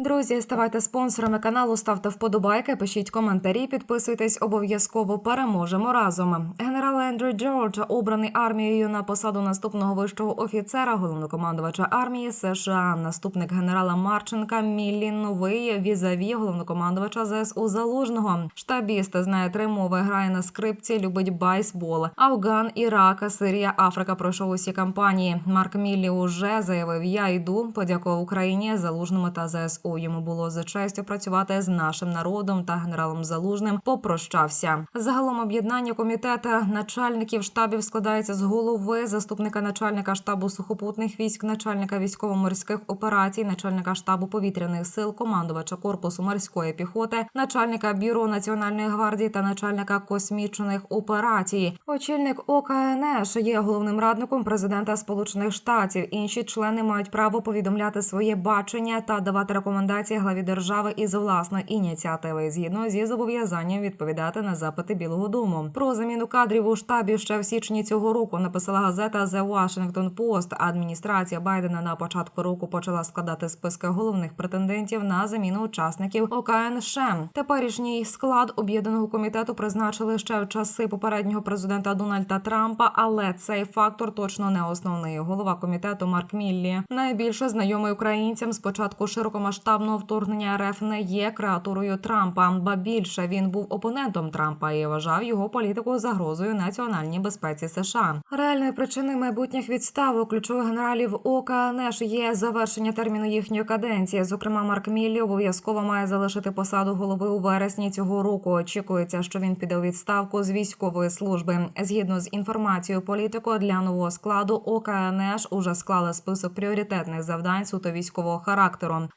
Друзі, ставайте спонсорами каналу, ставте вподобайки, пишіть коментарі, підписуйтесь обов'язково. Переможемо разом. Генерал Ендрю Джордж обраний армією на посаду наступного вищого офіцера, головнокомандувача армії США. Наступник генерала Марченка Міллі новий візаві головнокомандувача ЗСУ Залужного. Штабіст знає три мови, грає на скрипці, любить байсбол. Афган, Ірак, Сирія, Африка пройшов усі кампанії. Марк Міллі уже заявив: Я йду. Подякував Україні, Залужному та ЗСУ. Йому було за честю працювати з нашим народом та генералом Залужним. Попрощався. Загалом об'єднання комітету начальників штабів складається з голови, заступника начальника штабу сухопутних військ, начальника військово-морських операцій, начальника штабу повітряних сил, командувача корпусу морської піхоти, начальника бюро національної гвардії та начальника космічних операцій. Очільник ОКНШ є головним радником президента Сполучених Штатів. Інші члени мають право повідомляти своє бачення та давати рекомендації главі держави із власної ініціативи, згідно зі зобов'язанням відповідати на запити Білого Дому. Про заміну кадрів у штабі ще в січні цього року написала газета The Washington Post. Адміністрація Байдена на початку року почала складати списки головних претендентів на заміну учасників ОКНШ. Теперішній склад об'єднаного комітету призначили ще в часи попереднього президента Дональда Трампа, але цей фактор точно не основний. Голова комітету Марк Міллі найбільше знайомий українцям з початку широкомасштабного вторгнення РФ не є креатурою Трампа, ба більше він був опонентом Трампа і вважав його політику загрозою національній безпеці США. Реальною причиною майбутніх відставок ключових генералів ОКНШ є завершення терміну їхньої каденції. Зокрема, Марк Міллі обов'язково має залишити посаду голови у вересні цього року. Очікується, що він піде у відставку з військової служби. Згідно з інформацією політико для нового складу ОКНШ уже склали список пріоритетних завдань суто військового характеру.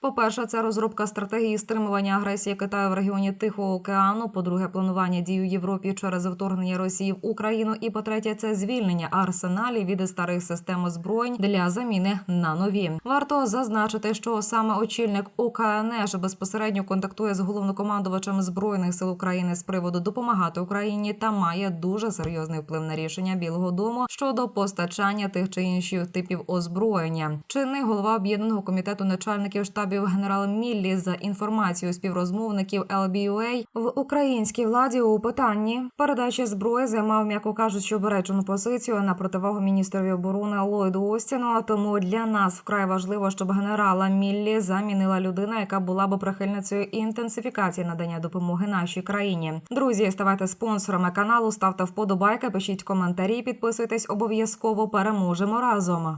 По-перше, це розробка стратегії стримування агресії Китаю в регіоні Тихого океану. По-друге, планування дій у Європі через вторгнення Росії в Україну. І по-третє, це звільнення арсеналів від старих систем озброєнь для заміни на нові. Варто зазначити, що саме очільник ОКНШ безпосередньо контактує з головнокомандувачем збройних сил України з приводу допомагати Україні та має дуже серйозний вплив на рішення Білого Дому щодо постачання тих чи інших типів озброєння. Чинний голова об'єднаного комітету начальників штабів генерал Міллі за інформацією співрозмовників LBUA в українській владі у питанні передачі зброї займав, м'яко кажучи, обережену позицію на противагу міністрові оборони Ллойду Остіну. Тому для нас вкрай важливо, щоб генерала Міллі замінила людина, яка була б прихильницею інтенсифікації надання допомоги нашій країні. Друзі, ставайте спонсорами каналу, ставте вподобайки, пишіть коментарі, підписуйтесь обов'язково. Переможемо разом.